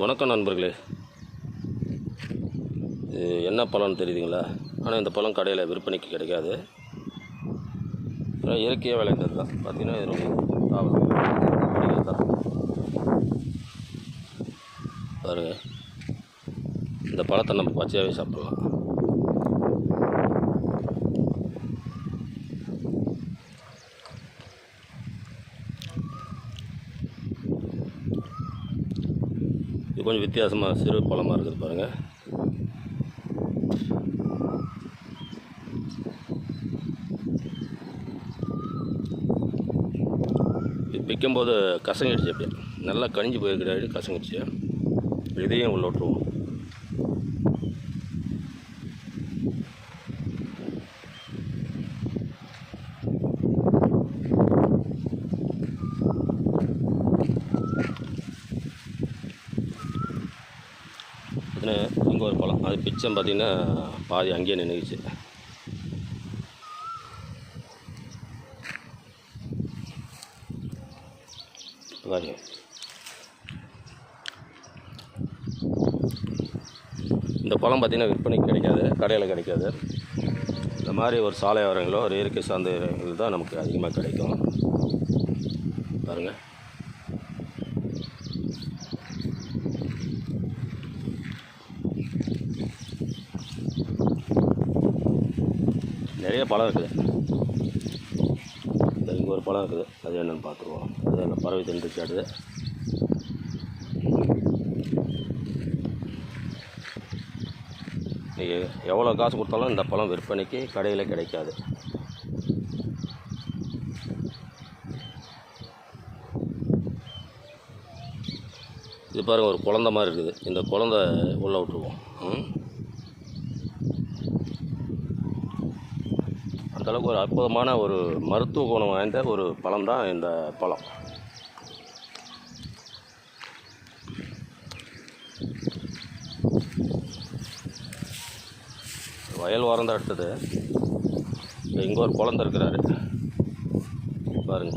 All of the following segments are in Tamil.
வணக்கம் நண்பர்களே. இது என்ன பழம்னு தெரியுதுங்களா? ஆனால் இந்த பழம் கடையில் விற்பனைக்கு கிடைக்காது. இயற்கையாக விளைந்தது தான் பார்த்தீங்கன்னா இது ரொம்ப தான் பாருங்கள் இந்த பழத்தை நம்ம பச்சையாகவே சாப்பிட்லாம். இது கொஞ்சம் வித்தியாசமாக சிறு பழமாக இருக்குது பாருங்கள் இது பிக்கும்போது கசங்கிடுச்சு அப்படியே. நல்லா கனிஞ்சு போயிருக்கிறாரு கசங்கிடுச்சு. இதையும் உள்ள விட்டுருவோம் பார்த்தீங்கன்னா இங்கே ஒரு பழம் அது பிச்சம் பார்த்தீங்கன்னா பாதி அங்கேயே நின்றுச்சு பாருங்க. இந்த பழம் பார்த்திங்கன்னா விற்பனைக்கு கிடைக்காது கடையில் கிடைக்காது. இந்த மாதிரி ஒரு சாலை ஓரங்களோ ஒரு இயற்கை சார்ந்த இடங்கள் தான் நமக்கு அதிகமாக கிடைக்கும். பாருங்கள் நிறைய பழம் இருக்குது. இந்த இங்கே ஒரு பழம் இருக்குது. அது என்னென்னு பார்த்துருவோம். அது என்ன பறவை தின்றுச்சு அடுத்து நீங்கள் எவ்வளோ காசு கொடுத்தாலும் இந்த பழம் விற்பனைக்கு கடையில் கிடைக்காது. இது பாருங்கள் ஒரு குழந்த மாதிரி இருக்குது. இந்த குழந்த உள்ளே விட்ருவோம் பொறுத்தளவுக்கு ஒரு அற்புதமான ஒரு மருத்துவ குணம் வாய்ந்த ஒரு பழம் தான் இந்த பழம். வயல் ஓரம் தான் எடுத்தது. இங்கே ஒரு குழந்த இருக்கிறாரு. பாருங்க.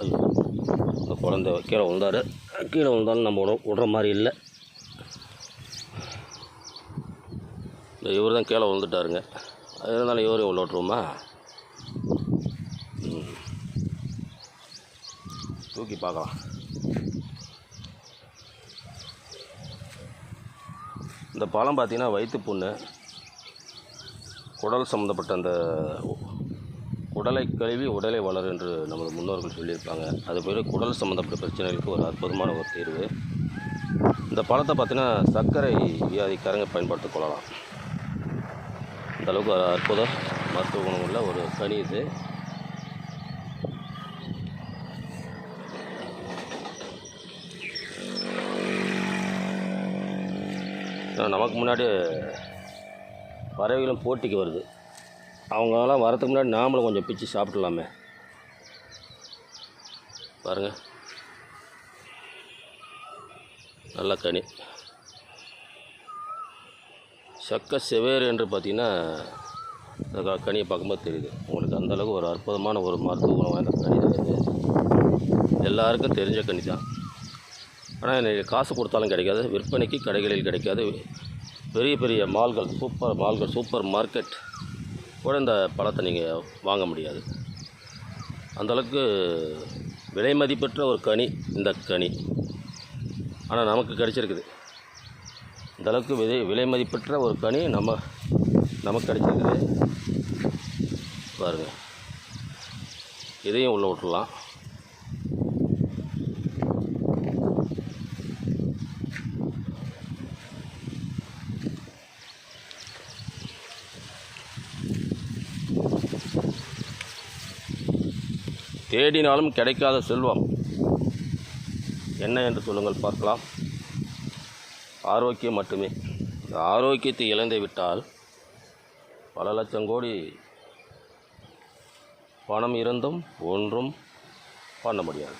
ஐயோ இந்த குழந்தை கீழே விழுந்தாரு. கீழே விழுந்தாலும் நம்ம விட விடுற மாதிரி இல்லை. இந்த இவர் தான் கீழே விழுந்துட்டாருங்க. அது இருந்தாலும் யோரி உள்ள விட்ருவோமா தூக்கி பார்க்கலாம். இந்த பழம் பார்த்தீங்கன்னா வயிற்று புண்ணு குடல் சம்மந்தப்பட்ட அந்த குடலை கழுவி உடலை வளர் என்று நமது முன்னோர்கள் சொல்லியிருப்பாங்க. அது பேர் குடல் சம்மந்தப்பட்ட பிரச்சனைகளுக்கு ஒரு அற்புதமான ஒரு தீர்வு. இந்த பழத்தை பார்த்தீங்கன்னா சர்க்கரை வியாதிக்காரங்க பயன்படுத்திக் கொள்ளலாம். அந்தளவுக்கு ஒரு அற்புத மருத்துவ குணம் உள்ள ஒரு கனி இது. நமக்கு முன்னாடி பறவைகளும் போட்டிக்கு வருது. அவங்களாம் வரதுக்கு முன்னாடி நாமளும் கொஞ்சம் பிச்சு சாப்பிடலாமே. பாருங்கள் நல்ல கனி. சக்க செவேர் என்று பார்த்தீங்கன்னா இந்த கனியை பார்க்கும்போது தெரியுது. உங்களுக்கு அந்தளவுக்கு ஒரு அற்புதமான ஒரு மருத்துவ குணம் வாய்ந்த கனி தான் இது. எல்லாருக்கும் தெரிஞ்ச கனி தான். ஆனால் எனக்கு காசு கொடுத்தாலும் கிடைக்காது விற்பனைக்கு கடைகளில் கிடைக்காது. பெரிய பெரிய மால்கள் சூப்பர் மால்கள் சூப்பர் மார்க்கெட் கூட இந்த பழத்தை நீங்கள் வாங்க முடியாது. அந்தளவுக்கு விலை மதிப்பற்ற ஒரு கனி இந்த கனி. ஆனால் நமக்கு கிடைச்சிருக்குது. இந்தளவுக்கு விலை விலை மதிப்பற்ற ஒரு கனி நம்ம நமக்கு கிடைச்சிருக்குது. பாருங்கள் இதையும் உள்ளே விட்டுலாம் தேடினாலும் கிடைக்காத செல்வம். என்ன என்று சொல்லுங்கள் பார்க்கலாம். ஆரோக்கியம் மட்டுமே. இந்த ஆரோக்கியத்தை இழந்து விட்டால் பல லட்சம் கோடி பணம் இருந்தும் ஒன்றும் பண்ண முடியாது.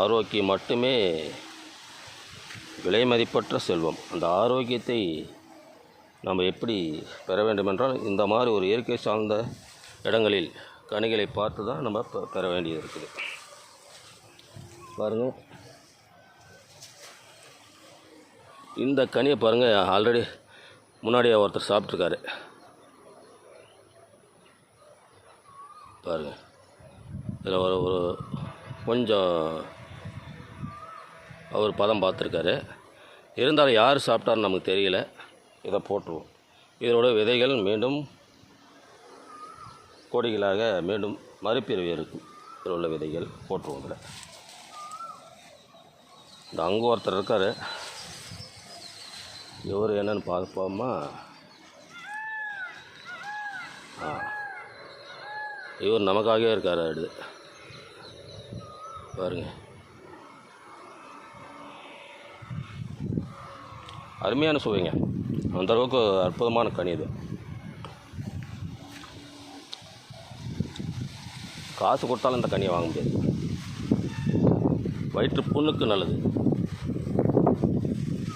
ஆரோக்கியம் மட்டுமே விலை மதிப்பற்ற செல்வம். அந்த ஆரோக்கியத்தை நம்ம எப்படி பெற வேண்டுமென்றால் இந்த மாதிரி ஒரு இயற்கை சார்ந்த இடங்களில் கனிகளை பார்த்து தான் நம்ம பெற வேண்டியது இருக்குது. பாருங்கள் இந்த கனியை பாருங்கள் ஆல்ரெடி முன்னாடியே ஒருத்தர் சாப்பிட்ருக்காரு பாருங்கள் இதில் ஒரு ஒரு கொஞ்சம் அவர் பதம் பார்த்துருக்காரு. இருந்தாலும் யார் சாப்பிட்டாருன்னு நமக்கு தெரியல. இதை போட்டுருவோம். இதனோட விதைகள் மீண்டும் கொடிகளாக மீண்டும் மறுபிறவி இருக்கும் இதில் உள்ள விதைகள் போட்டுருவோம் இதில். இந்த அங்கே ஒருத்தர் இருக்கார். இவர் என்னன்னு பார்ப்போமா? ஆ. இவர் நமக்காகவே இருக்கார் அடுத்து பாருங்க. அருமையான சுவைங்க. அந்த அளவுக்கு அற்புதமான கனி இது. காசு கொடுத்தாலும் இந்த கனியை வாங்க முடியாது. வயிற்று புண்ணுக்கு நல்லது.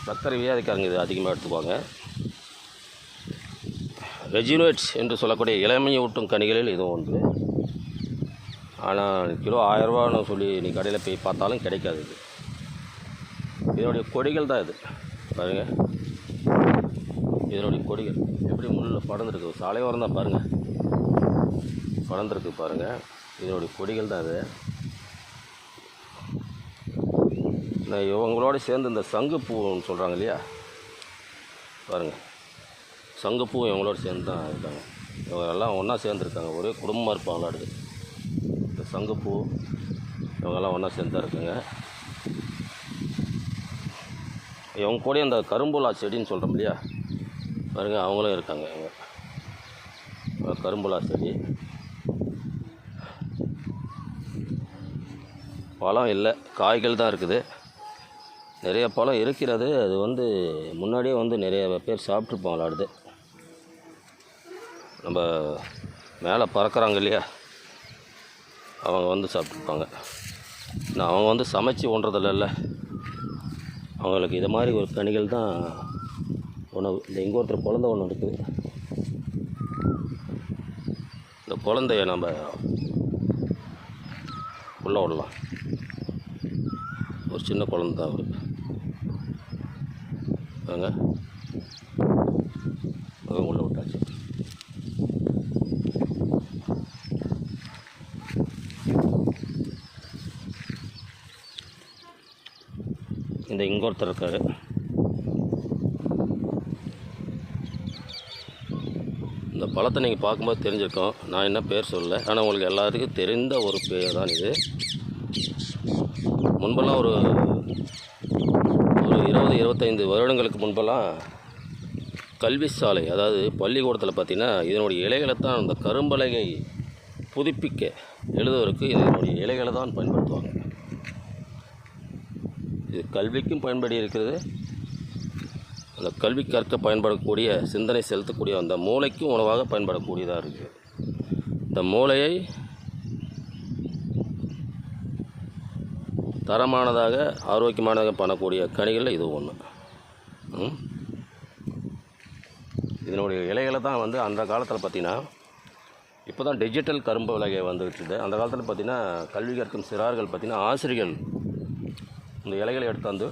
சர்க்கரை வியாதிக்காரங்க இது அதிகமாக எடுத்துக்குவாங்க. ரெஜினோய்ட்ஸ் என்று சொல்லக்கூடிய இளமையை ஊட்டும் கனிகளில் இதுவும் ஒன்று. ஆனால் கிலோ ஆயிரரூபான்னு சொல்லி நீ கடையில் போய் பார்த்தாலும் கிடைக்காது இது. இதனுடைய கொடிகள் தான் இது. பாருங்கள் இதனுடைய கொடிகள். எப்படி முள்ளில் படர்ந்துருக்கு? சாலையோரம் தான் பாருங்கள் படர்ந்துருக்கு பாருங்கள் இதனுடைய கொடிகள் தான் இது நான் இவங்களோட சேர்ந்து இந்த சங்குப்பூன்னு சொல்கிறாங்க இல்லையா? பாருங்கள் சங்குப்பூ இவங்களோட சேர்ந்து தான் இருக்காங்க. இவங்க எல்லாம் ஒன்றா சேர்ந்துருக்காங்க. ஒரே குடும்பமாக இருப்பாங்களா அடுத்து இந்த சங்குப்பூ இவங்கெல்லாம் ஒன்றா சேர்ந்து தான் இருக்காங்க. இவங்க கூட இந்த கரும்புலா செடின்னு சொல்கிறோம் இல்லையா? பாருங்கள் அவங்களும் இருக்காங்க இவங்க கரும்புலா செடி. பழம் இல்லை காய்கள் தான் இருக்குது. நிறைய பழம் இருக்கிறது. அது வந்து முன்னாடியே வந்து நிறைய பேர் சாப்பிட்ருப்பாங்களாடுது நம்ம மேலே பறக்கிறாங்க இல்லையா? அவங்க வந்து சாப்பிட்ருப்பாங்க நான் அவங்க வந்து சமைச்சு ஒன்றதில்ல அவங்களுக்கு இது மாதிரி ஒரு கனிகள் தான் உணவு. இந்த இங்கே ஒருத்தர் குழந்தை ஒன்று இருக்குது. இந்த குழந்தைய நம்ம உள்ளே விடலாம். ஒரு சின்ன குழந்த தான் அவர். வாங்க. உள்ளே விட்டாச்சு. இந்த இங்கே ஒருத்தர் இருக்காரு. இந்த பழத்தை நீங்கள் பார்க்கும்போது தெரிஞ்சிருக்கோம். நான் என்ன பேர் சொல்லலை. ஆனால் உங்களுக்கு எல்லாத்துக்கும் தெரிந்த ஒரு பேர் தான் இது. முன்பெல்லாம் ஒரு ஒரு இருபது இருபத்தைந்து வருடங்களுக்கு முன்பெல்லாம் கல்வி சாலை அதாவது பள்ளிக்கூடத்தில் பார்த்திங்கன்னா இதனுடைய இலைகளை தான் அந்த கரும்பலகை புதுப்பிக்க எழுதுவதற்கு இதனுடைய இலைகளை தான் பயன்படுத்துவாங்க. இது கல்விக்கும் பயன்படி இருக்கிறது. அந்த கல்வி கற்க பயன்படக்கூடிய சிந்தனை செலுத்தக்கூடிய அந்த மூளைக்கும் உணவாக பயன்படக்கூடியதாக இருக்குது இந்த மூளையை தரமானதாக ஆரோக்கியமானதாக பண்ணக்கூடிய கனிகளில் இது ஒன்று இதனுடைய இலைகளை தான் வந்து அந்த காலத்தில் பார்த்தீங்கன்னா இப்போ தான் டிஜிட்டல் கரும்பு விலகை வந்துருச்சுது அந்த காலத்தில் பார்த்தீங்கன்னா கல்வி கற்கும் சிறார்கள் பார்த்தீங்கன்னா ஆசிரியர்கள் இந்த இலைகளை எடுத்து வந்து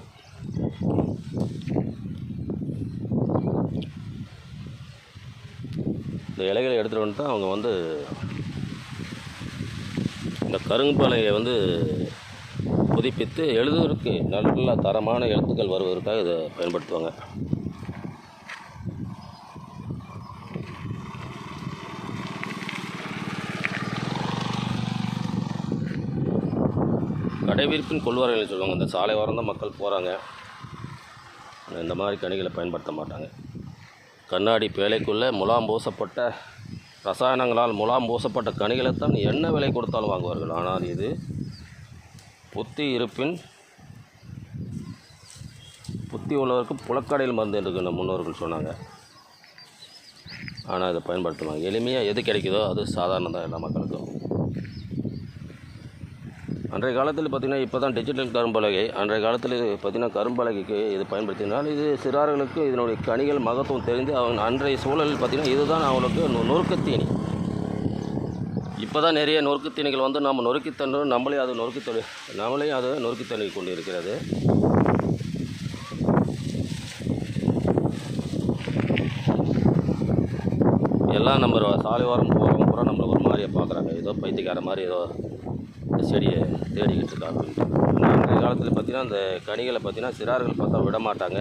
இந்த இலைகளை எடுத்துகிட்டு வந்து தான் அவங்க வந்து இந்த கரும்பலையை வந்து புதுப்பித்து எழுதுவதற்கு நல்ல தரமான எழுத்துக்கள் வருவதற்காக இதை பயன்படுத்துவாங்க. கடைவிரிப்பின் கொள்வார்கள் சொல்லுவாங்க. இந்த சாலை வாரம் தான் மக்கள் போகிறாங்க இந்த மாதிரி கனிகளை பயன்படுத்த மாட்டாங்க. கண்ணாடி பேழைக்குள்ளே முலாம் பூசப்பட்ட ரசாயனங்களால் முலாம் பூசப்பட்ட கனிகளைத்தான் என்ன விலை கொடுத்தாலும் வாங்குவார்கள். ஆனால் இது புத்தி இருப்பின் புத்தி உள்ளவருக்கு புலக்கடையில் மருந்து என்று முன்னோர்கள் சொன்னாங்க. ஆனால் இதை பயன்படுத்துவாங்க எளிமையாக எது கிடைக்குதோ அது சாதாரணம் தான் எல்லா மக்களுக்கும். அன்றைய காலத்தில் பார்த்திங்கன்னா இப்போ தான் டிஜிட்டல் கரும்பலகை அன்றைய காலத்தில் இது பார்த்திங்கன்னா கரும்பலகைக்கு இது பயன்படுத்தினால் இது சிறார்களுக்கு இதனுடைய கனிகள் மகத்துவம் தெரிந்து அவங்க அன்றைய சூழலில் பார்த்திங்கன்னா இதுதான் அவங்களுக்கு நொறுக்கத்தீனி இப்போ தான் நிறைய நொறுக்கு தீனிகள் வந்து நம்ம நொறுக்கி தண்ணு நம்மளே அது நொறுக்கு தண்ணி நம்மளையும் அது நொறுக்கி தண்ணி கொண்டு இருக்கிறது எல்லாம் நம்ம சாலை ஓரம் போகிறோம் பூரா நம்மளை ஒரு மாதிரியே பார்க்குறாங்க ஏதோ பைத்தியக்கார மாதிரி ஏதோ செடியை தேடிக்கிட்டு இருக்காங்க. ஆனால் அந்த காலத்தில் பார்த்திங்கன்னா அந்த கனிகளை பார்த்திங்கன்னா சிறார்கள் பார்த்தா விட மாட்டாங்க.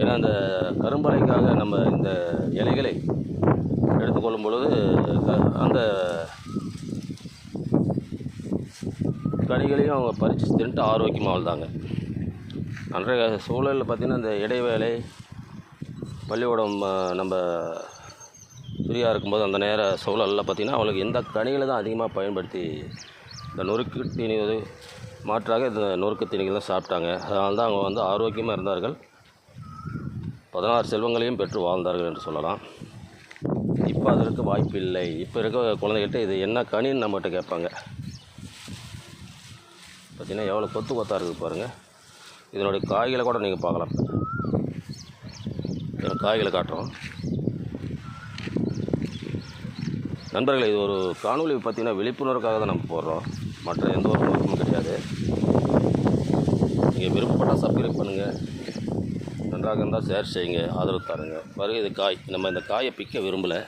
ஏன்னா அந்த கரும்பலைக்காக நம்ம இந்த இலைகளை எடுத்துக்கொள்ளும் பொழுது அந்த கனிகளையும் அவங்க பறித்து தின்ட்டு ஆரோக்கியமாக வாழ்ந்தாங்க. அன்றைய சூழலில் பார்த்திங்கன்னா இந்த இடைவேளை பள்ளிக்கூடம் நம்ம ஃப்ரீயாக இருக்கும்போது அந்த நேர சூழலில் பார்த்திங்கன்னா அவங்களுக்கு இந்த கனிகளை தான் அதிகமாக பயன்படுத்தி இந்த நொறுக்கு தீனிவது மாற்றாக இந்த நொறுக்கு தீனிகள் தான் சாப்பிட்டாங்க. அதனால தான் அவங்க வந்து ஆரோக்கியமாக இருந்தார்கள். பதினாறு செல்வங்களையும் பெற்று வாழ்ந்தார்கள் என்று சொல்லலாம். இப்போ அதற்கு வாய்ப்பு இல்லை இப்போ இருக்க குழந்தைகிட்ட இது என்ன கனின்னு நம்மகிட்ட கேட்பாங்க. பார்த்தீங்கன்னா எவ்வளோ கொத்து கொத்தாக இருக்குது பாருங்கள் இதனுடைய காய்களை கூட நீங்கள் பார்க்கலாம். இதோட காய்களை காட்டுறோம். நண்பர்களே இது ஒரு காணொலி பார்த்தீங்கன்னா விழிப்புணர்வுக்காக தான் நம்ம போடுறோம். மற்ற எந்த ஒரு நோக்கமும் கிடையாது. நீங்கள் விருப்பப்பட்டால் சப்ஸ்கிரைப் பண்ணுங்கள் நன்றாக இருந்தால் ஷேர் செய்யுங்க. ஆதரவு தாருங்க. பாருங்க இது காய். நம்ம இந்த காயை பிக்க விரும்பலை.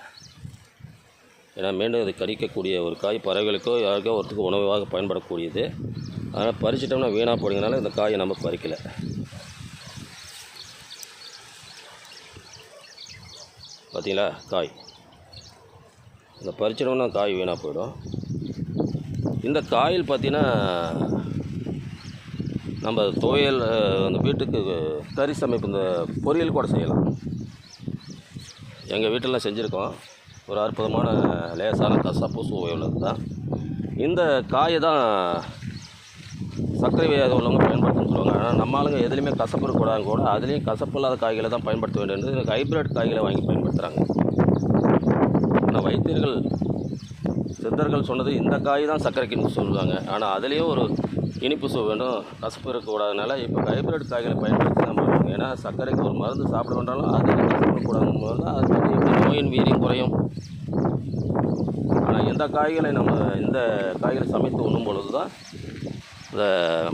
ஏன்னா மீண்டும் அது கறிக்கக்கூடிய ஒரு காய் பறவைகளுக்கோ யாருக்கோ ஒருத்துக்கு உணவாக பயன்படக்கூடியது. அதனால் பறிச்சிட்டோம்னா வீணாக போடுங்கனால இந்த காயை நம்ம பறிக்கலை. பார்த்தீங்களா காய். இந்த பறிச்சிட்டோம்னா காய் வீணாக போயிடும். இந்த காயில் பார்த்தீங்கன்னா நம்ம துவையல் அந்த வீட்டுக்கு கறி சமைப்பு இந்த பொரியல் கூட செய்யலாம். எங்கள் வீட்டிலலாம் செஞ்சுருக்கோம். ஒரு அற்புதமான லேசான கசப்பு சுவை உள்ளது தான் இந்த காயை தான் சர்க்கரை வியாதி உள்ளவங்க பயன்படுத்தணும்னு சொல்லுவாங்க. ஆனால் நம்ம ஆளுங்க எதுலேயுமே கசப்பு இருக்கக்கூடாது கூட அதுலேயும் கசப்பு இல்லாத காய்களை தான் பயன்படுத்த வேண்டியது. ஹைப்ரிட் காய்களை வாங்கி பயன்படுத்துகிறாங்க ஆனால் வைத்தியர்கள் சித்தர்கள் சொன்னது இந்த காய் தான் சர்க்கரைக்குன்னு சொல்லுவாங்க. ஆனால் அதுலேயும் ஒரு இனிப்பு சுவை வேண்டும் கசப்பு இருக்கக்கூடாதனால இப்போ ஹைப்ரிட் காய்களை பயன்படுத்தி ஏன்னா சர்க்கரைக்கு ஒரு மருந்து சாப்பிட வேண்டாலும் அது கசப்படக்கூடாதுன்னு தான் அது எப்படி நோயின் வீரியம் குறையும். ஆனால் எந்த காய்களை நம்ம இந்த காய்களை சமைத்து உண்ணும் பொழுது தான் இந்த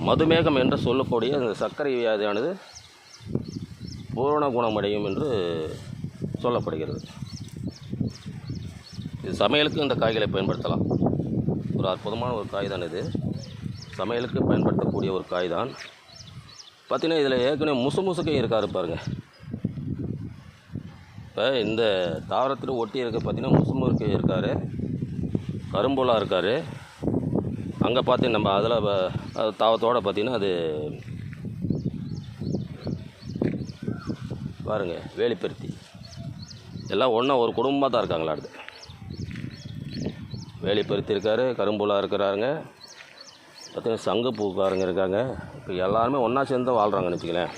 மதுமேகம் என்று சொல்லக்கூடிய இந்த சர்க்கரை வியாதியானது பூரண குணமடையும் என்று சொல்லப்படுகிறது. இது சமையலுக்கு இந்த காய்களை பயன்படுத்தலாம். ஒரு அற்புதமான ஒரு காய் தான் இது. சமையலுக்கு பயன்படுத்தக்கூடிய ஒரு காய் தான் பார்த்தீங்கன்னா இதில் ஏற்கனவே முசு முசுக்கையும் இருக்காரு பாருங்கள் இப்போ இந்த தாவரத்தில் ஒட்டி இருக்க பார்த்தீங்கன்னா முசு முறுக்கை இருக்கார். கரும்புலாக இருக்கார். அங்கே பார்த்து நம்ம அதில் அது தாவத்தோடு பார்த்தீங்கன்னா அது பாருங்க வேலிப்பருத்தி. எல்லாம் ஒன்றா ஒரு குடும்பமாக தான் இருக்காங்களா அடுத்து. வேலிப்பருத்தி இருக்கார் கரும்புலா இருக்கிறாருங்க. பார்த்தீங்கன்னா சங்கு பூக்காரங்க இருக்காங்க. இப்போ எல்லாருமே ஒன்றா சேர்ந்து வாழ்கிறாங்கன்னு வச்சுக்கலேன்.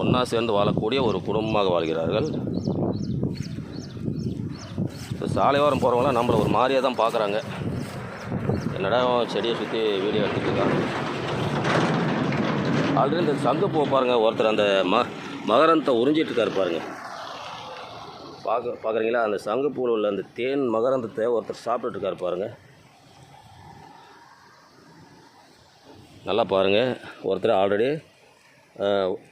ஒன்றா சேர்ந்து வாழக்கூடிய ஒரு குடும்பமாக வாழ்கிறார்கள். இப்போ சாலையோரம் போகிறவங்களாம் நம்மளை ஒரு மாதிரியாக தான் பார்க்குறாங்க என்னடா செடியை சுற்றி வீடியோ எடுத்துகிட்டு இருக்காங்க ஆல்ரெடி இந்த சங்கு பூ பாருங்கள் ஒருத்தர் அந்த ம மகரந்தத்தை உறிஞ்சிட்டு பாருங்கள் பார்க்க பார்க்குறீங்களா அந்த சங்கு பூவில் உள்ள அந்த தேன் மகரந்தத்தை ஒருத்தர் சாப்பிட்டுட்டு இருக்காரு பாருங்க. நல்லா பாருங்கள் ஒருத்தர் ஆல்ரெடி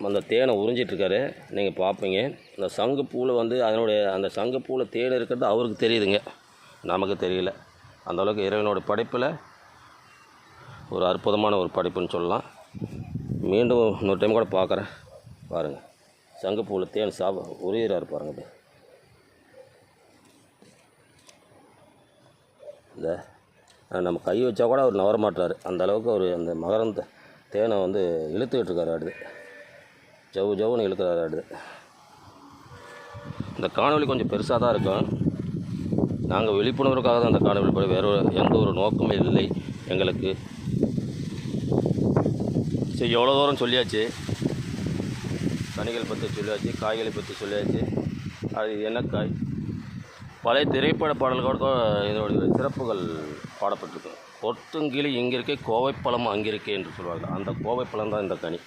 அந்த தேனை உறிஞ்சிட்ருக்காரு. நீங்கள் பார்ப்பீங்க அந்த சங்கு பூவில் வந்து அதனுடைய அந்த சங்கு பூவில் தேன் இருக்கிறது அவருக்கு தெரியுதுங்க. நமக்கு தெரியல. அந்த அளவுக்கு இறைவனோட படைப்பில் ஒரு அற்புதமான ஒரு படைப்புன்னு சொல்லலாம். மீண்டும் இன்னொரு டைம் கூட பார்க்குறேன் பாருங்கள் சங்குப்பூவில் தேன் சாப உரியிறாரு பாருங்கள் இந்த நம்ம கை வச்சா கூட அவர் நவர மாட்டார் அந்த அளவுக்கு அவர் அந்த மகரந்த தேனை வந்து இழுத்துக்கிட்டு இருக்காரு அடுத்து ஜவு ஜவுன்னு இழுக்கிறார் ஆடுது. இந்த காணொலி கொஞ்சம் பெருசாக தான் இருக்கும். நாங்கள் விழிப்புணர்வுக்காக தான் அந்த காணொளி போய் வேறு ஒரு- எந்த ஒரு நோக்கமும் இல்லை எங்களுக்கு. சரி எவ்வளோ தூரம் சொல்லியாச்சு? கனிகள் பற்றி சொல்லியாச்சு காய்களை பற்றி சொல்லியாச்சு. அது என்ன காய்? பழைய திரைப்பட பாடல்களோட இதனுடைய சிறப்புகள் பாடப்பட்டிருக்கு கொத்துங்கிளி இங்கே இருக்கே கோவைப்பழம் அங்கே இருக்கே என்று சொல்லுவாங்க அந்த கோவைப்பழம் தான் இந்த கனி.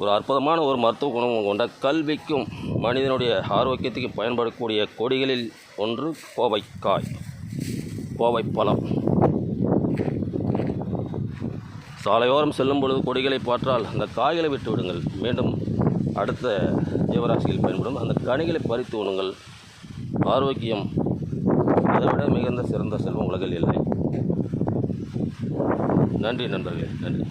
ஒரு அற்புதமான ஒரு மருத்துவ குணம் கொண்ட கல்விக்கும் மனிதனுடைய ஆரோக்கியத்துக்கும் பயன்படக்கூடிய கொடிகளில் ஒன்று கோவைக்காய் கோவைப்பழம். சாலையோரம் செல்லும் பொழுது கொடிகளை பார்த்தால் அந்த காய்களை விட்டு விடுங்கள். மீண்டும் அடுத்த ஜீவராசியில் பயன்படும் அந்த கனிகளை பறித்து உண்ணுங்கள். ஆரோக்கியம் அதை விட மிகுந்த சிறந்த செல்வம் உலகில் இல்லை. நன்றி நண்பர்களே நன்றி.